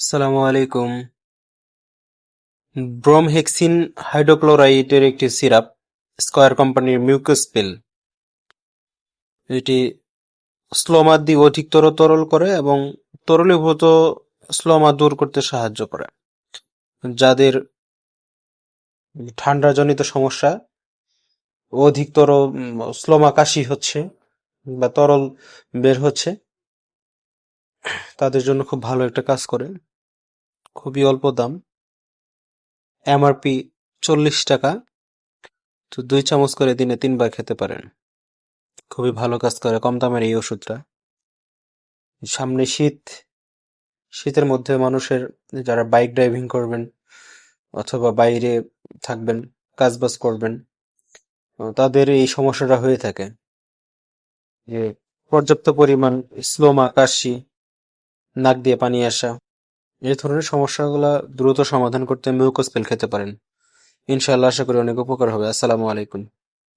আসসালামু আলাইকুম ব্রোমহেক্সিন হাইড্রোক্লোরাইডের একটি সিরাপ স্কয়ার কোম্পানির মিউকাস পিল এটি স্লোমাদি অধিকতর তরল করে এবং তরলীভূত স্লোমা দূর করতে সাহায্য করে, যাদের ঠান্ডাজনিত সমস্যা অধিকতর স্লোমা কাশি হচ্ছে বা তরল বের হচ্ছে, তাদের জন্য খুব ভালো একটা কাজ করে। খুবই অল্প দাম। এমআরপি চল্লিশ টাকা। তো দুই চামচ করে দিনে তিনবার খেতে পারেন। খুবই ভালো কাজ করে কম দামের এই ওষুধটা। সামনে শীত। শীতের মধ্যে মানুষের যারা বাইক ড্রাইভিং করবেন অথবা বাইরে থাকবেন, কাজবাজ করবেন তাদের এই সমস্যাটা হয়ে থাকে। যে পর্যাপ্ত পরিমাণ স্লোমা কাশি, নাক দিয়ে পানি আসা এই ধরনের সমস্যাগুলো দ্রুত সমাধান করতে মিউকোসপেল খেতে পারেন। ইনশাআল্লাহ আশা করি অনেক উপকার হবে। আসসালামু আলাইকুম।